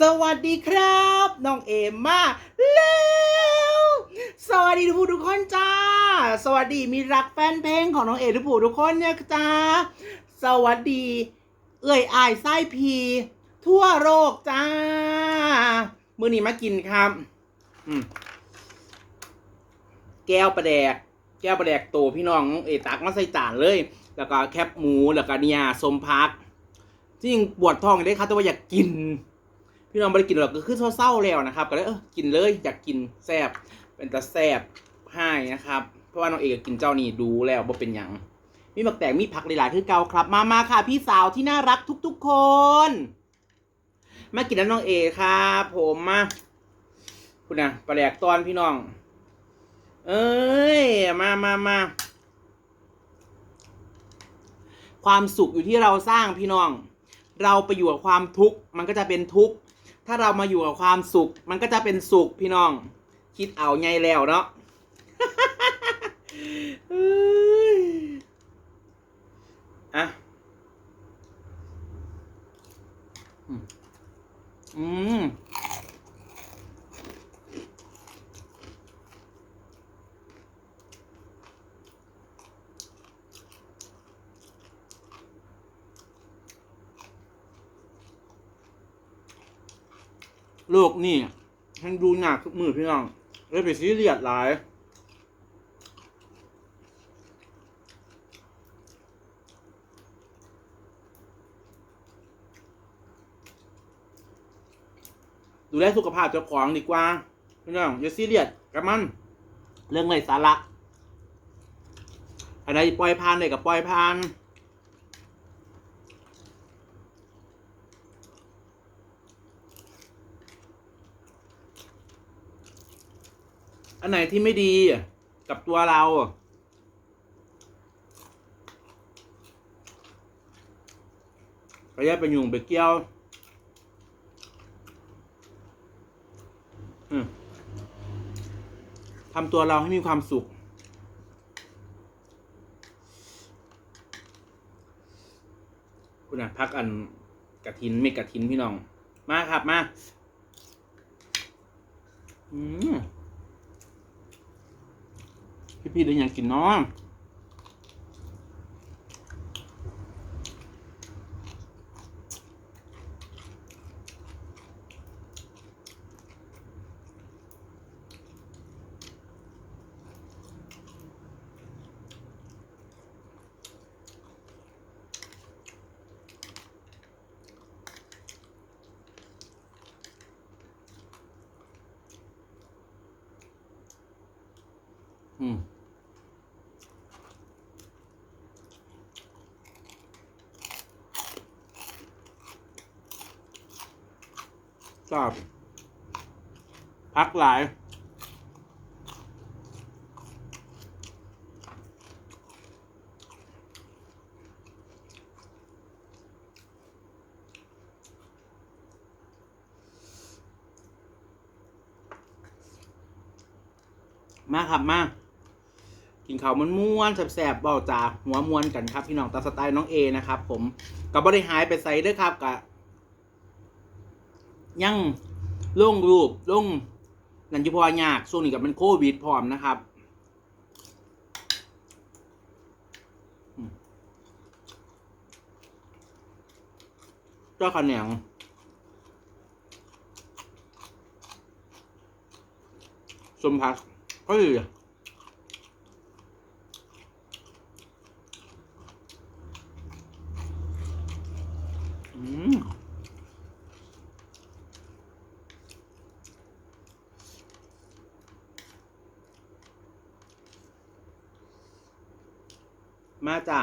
สวัสดีครับน้องเอมมาแล้วสวัสดีทุกผู้ทุกคนจ้า สวัสดีมีรักแฟนเพลงของน้องเอทุกผู้ทุกคนเนี่ยจ้า สวัสดี เอ้ยอายไส้พี ทั่วโลกจ้า มื้อนี้มากินครับอืมแก้วประแดก แก้วประแดกโตพี่น้องน้องเอตักมาใส่จานเลย แล้วก็แคบหมูแล้วก็เนี่ยสมพักจริงปวดท้องได้ครับแต่ว่าอยากกิน พี่น้องไม่ได้กินหรอกก็คือเศร้าๆแล้วนะครับ ก็เลยเออกินเลยอยากกินแซ่บเป็นตาแซ่บให้นะครับ เพราะว่าน้องเอกกินเจ้านี่ดูแล้วว่าเป็นหยังมีหมักแตงมีผักหลายๆคือเกาครับ มามาค่ะ พี่สาวที่น่ารักทุกๆคน มากินน้ำน้องเอกครับผมมาคุณนะปลาแดกตอนพี่น้อง เอ้ยมามามาความสุขอยู่ที่เราสร้างพี่น้อง เราไปอยู่กับความทุกข์มันก็จะเป็นทุกข์ ถ้าเรามาอยู่กับความสุข มันก็จะเป็นสุขพี่น้อง คิดเอาไงแล้วเนาะอะอืม โลกนี่ให้ดูหนักทุกมือพี่น้องเลยไปซีเรียสหลาย ดูแลสุขภาพเจ้าของดีกว่าพี่น้องอย่าซีเรียสกับมัน เรื่องไรสาระอะไรปล่อยผ่านเลยกับปล่อยผ่าน อันไหนที่ไม่ดีกับตัวเรา ก็ย่าไปยุ่งไปเกี่ยวทำตัวเราให้มีความสุข คุณอะพักอันกระถินไม่กระถินพี่น้อง มาครับมา อืม พี่ๆได้ยังกินเนาะ ชอบพักหลาย มาครับมากินข้าวมันม้วนแสบๆเบาจากหัวมวนกันครับ พี่น้องตาสไตล์น้องเอนะครับ ผมกับบริหายไปใส่ด้วยครับกับ ยังลงรูปลงนันจุพอยากช่วงนี้กับเป็นโควิดพร้อมนะครับเจ้าขันเหนงสมพักก็ดีอม มาจ้ะ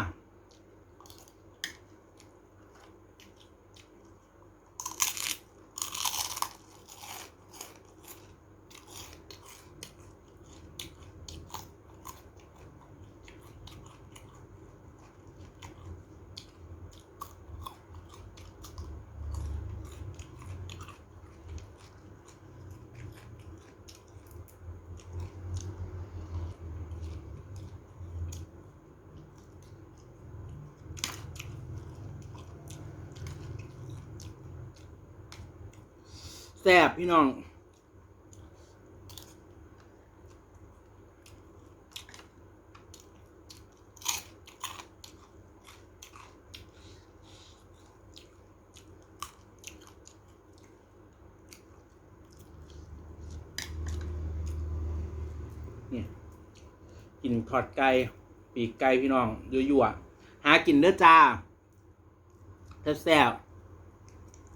ซ่บพี่น้อง นี่กินทอดไก่ ปีกไก่พี่น้องยั่วๆหากินเด้อจ้าแซ่บ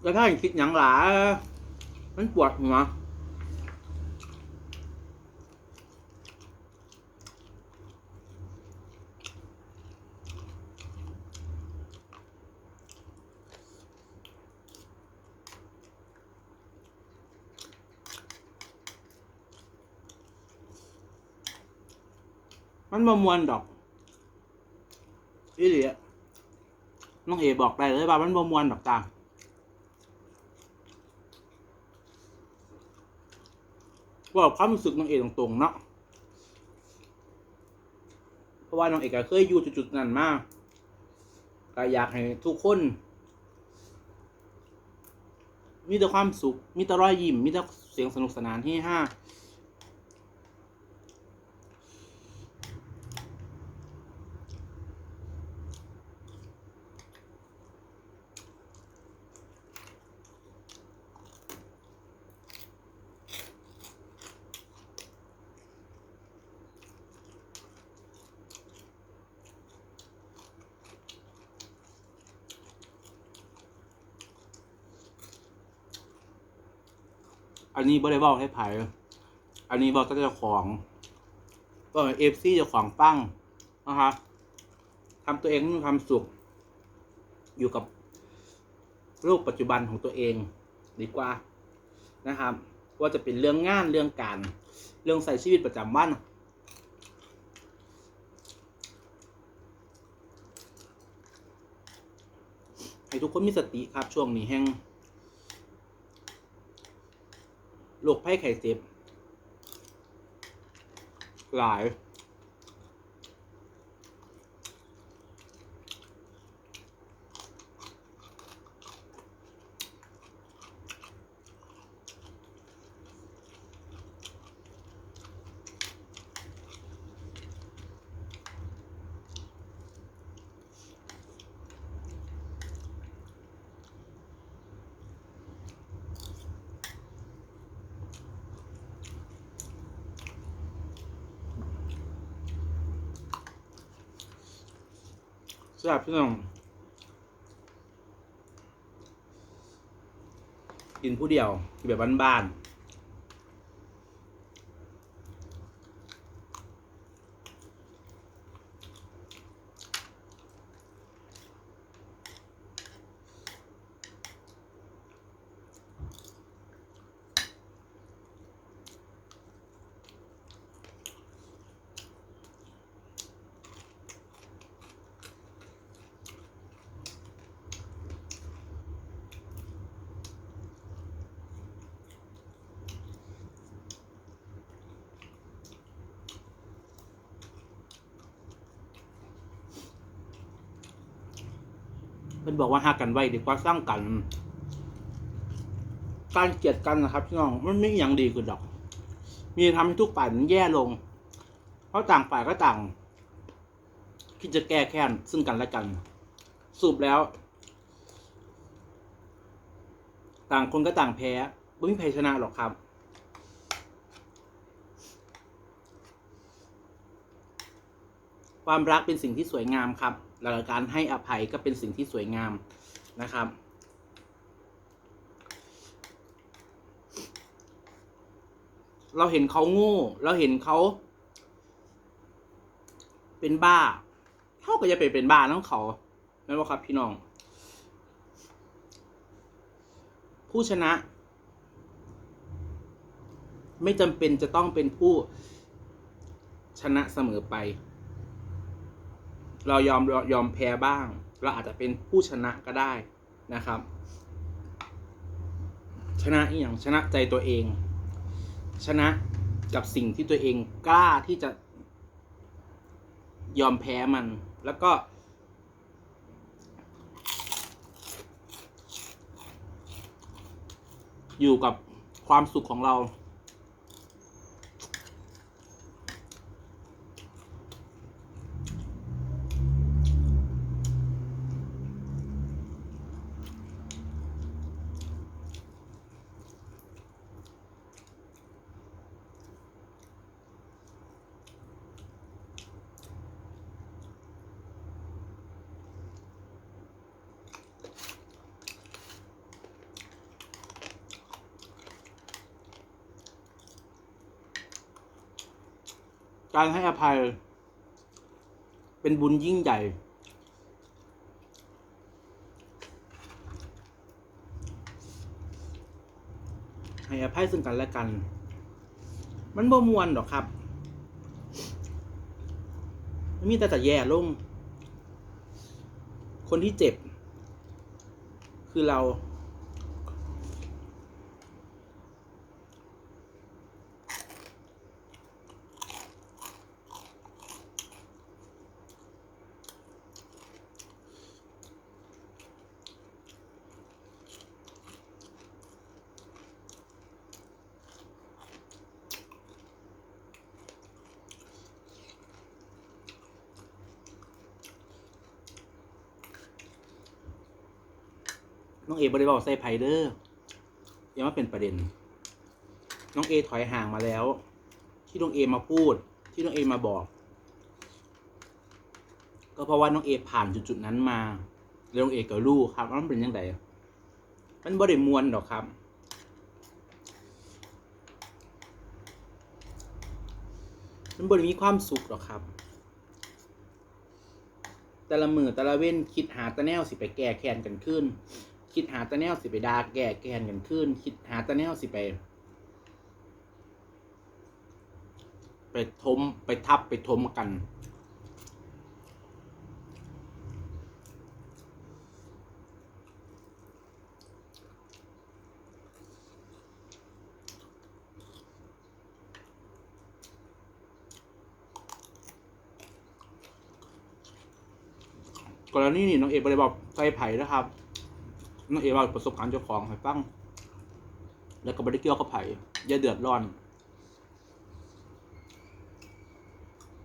แล้วถ้าอย่างคิดหยังหลา มันปวดหัวมันมามวนดอกอีหลีอะน้องเอบอกได้เลยว่ามันมามวนดอกจ้าบ ว่าความรู้สึกน้องเอกตรงๆเนาะเพราะว่าน้องเอกเคยอยู่จุดๆนั้นมากก็อยากให้ทุกคน มีแต่ความสุข มีแต่รอยยิ้ม มีแต่เสียงสนุกสนานที่ห้า อันนี้บ่ได้บอกให้ไผอันนี้บอกเจ้าของก็เอฟซีเจ้าของปั้งนะคะทำตัวเองมีความสุข อยู่กับโลกปัจจุบันของตัวเองดีกว่านะครับว่าจะเป็นเรื่องงานเรื่องการ เรื่องใส่ชีวิตประจำวันให้ทุกคนมีสติครับช่วงนี้แห้ง โรคภัยไข้เจ็บหลาย สำหรับพี่น้องกินผู้เดียวกินแบบบ้านๆ เพิ่นบอกว่าหักกันไว้ดีกว่าสร้างกัน การเกลียดกันนะครับพี่น้องมันไม่มีอย่างดีขึ้นดอก มีทำให้ทุกฝ่ายมันแย่ลง เพราะต่างฝ่ายก็ต่างคิดจะแก้แค้นซึ่งกันและกันสรุปแล้ว ต่างคนก็ต่างแพ้ไม่มีใครชนะหรอกครับ ความรักเป็นสิ่งที่สวยงามครับแล้วก็การให้อภัยก็เป็นสิ่งที่สวยงามนะครับ เราเห็นเขาโง่ เราเห็นเขา เป็นบ้าเขาก็จะไปเป็นบ้าน้องเขานั่นว่าครับพี่น้อง ผู้ชนะ ไม่จำเป็นจะต้องเป็นผู้ชนะเสมอไป เรายอมยอมแพ้บ้าง เราอาจจะเป็นผู้ชนะก็ได้นะครับ ชนะอย่างชนะใจตัวเอง ชนะกับสิ่งที่ตัวเองกล้าที่จะยอมแพ้มัน แล้วก็ อยู่กับความสุขของเรา การให้อภัย เป็นบุญยิ่งใหญ่ ให้อภัยซึ่งกันและกัน มันบ่มวนหรอกครับมันมีแต่จะแย่ลง คนที่เจ็บ คือเรา น้องเอบริบอกใส่ไพเดอร์ยังว่าเป็นประเด็น น้องเอถอยห่างมาแล้ว ที่น้องเอมาพูด ที่น้องเอมาบอก ก็เพราะว่าน้องเอผ่านจุดๆนั้นมาแล้วน้องเอก็รู้ครับว่ามันเป็นยังไงมันบ่ได้มวนหรอกครับมันบ่ได้มีความสุขหรอกครับ แต่ละมือแต่ละเว้นคิดหาตะแนวสิไปแก้แค้นกันขึ้น คิดหาตะแนวสิไปดาแก้แค้นกันขึ้น คิดหาตะแนวสิไป ไปทมไปทับไปทมกัน กรณีนี้น้องเอกบริบอกใส่ไผ่นะครับ น้องเอกบอกประสบการณ์เจ้าของให้ฟัง แล้วก็บริเกี่ยวกับไผ่อย่าเดือดร้อน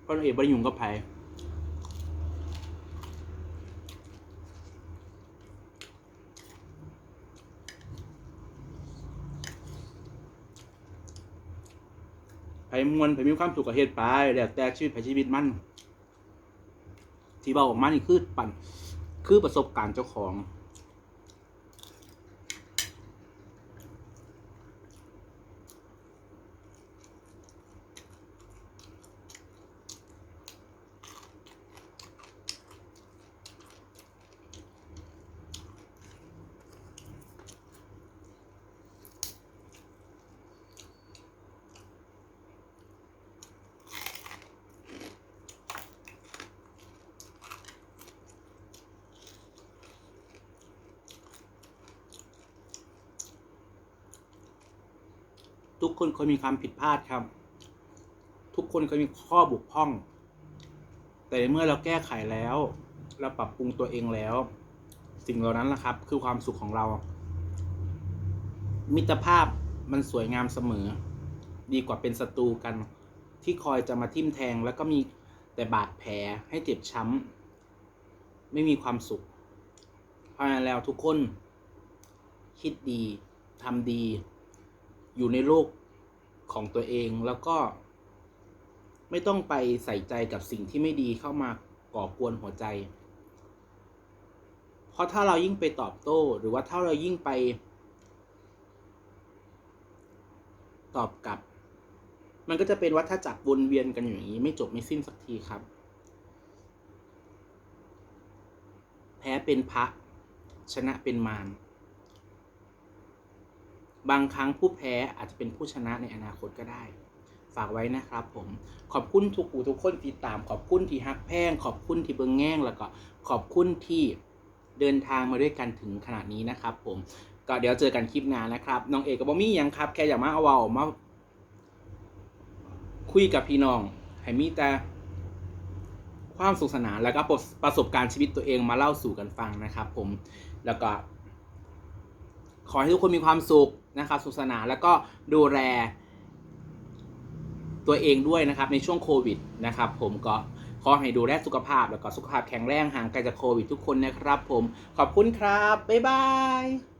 เพราะน้องเอกบริยุ่งกับไผ่ไผ่มวนไผ่มีความสุขกับเหตุไปแล้วแต่ชีวิตไผ่ชีวิตมันที่เบาออกมานี่คือปั่นคือประสบการณ์เจ้าของ ทุกคนเคยมีความผิดพลาดครับ ทุกคนเคยมีข้อบกพร่อง แต่เมื่อเราแก้ไขแล้ว เราปรับปรุงตัวเองแล้ว สิ่งเหล่านั้นแหละครับ คือความสุขของเรา มิตรภาพมันสวยงามเสมอ ดีกว่าเป็นศัตรูกัน ที่คอยจะมาทิ่มแทง แล้วก็มีแต่บาดแผลให้เจ็บช้ำไม่มีความสุขเพราะฉะนั้นแล้วทุกคน คิดดีทำดี อยู่ในโลกของตัวเองแล้วก็ ไม่ต้องไปใส่ใจกับสิ่งที่ไม่ดีเข้ามาก่อกวนหัวใจ เพราะถ้าเรายิ่งไปตอบโต้ หรือว่าถ้าเรายิ่งไป ตอบกลับ มันก็จะเป็นวัฏจักรวนเวียนกันอยู่อย่างนี้ ไม่จบไม่สิ้นสักทีครับ แพ้เป็นพระชนะเป็นมาร บางครั้งผู้แพ้อาจจะเป็นผู้ชนะในอนาคตก็ได้ ฝากไว้นะครับผม ขอบคุณทุกผู้ทุกคนที่ตาม ขอบคุณที่ฮักแพง ขอบคุณที่เบิงแง่ง แล้วก็ขอบคุณที่เดินทางมาด้วยกันถึงขนาดนี้นะครับ ผม ก็เดี๋ยวเจอกันคลิปหน้านะครับ น้องเอกกับบอมี่ยังครับ แค่อยากมาเอาเวามาคุยกับพี่น้องให้มีแต่ความสุขสนานแล้วก็ประประสบการณ์ชีวิตตัวเองมาเล่าสู่กันฟังนะครับ ผม แล้วก็ขอให้ทุกคนมีความสุข นะครับสุขสนาแล้วก็ดูแลตัวเองด้วยนะครับในช่วงโควิดนะครับ ผมก็ขอให้ดูแลสุขภาพแล้วก็สุขภาพแข็งแรงห่างไกลจากโควิดทุกคนนะครับ ผมขอบคุณครับบ๊ายบาย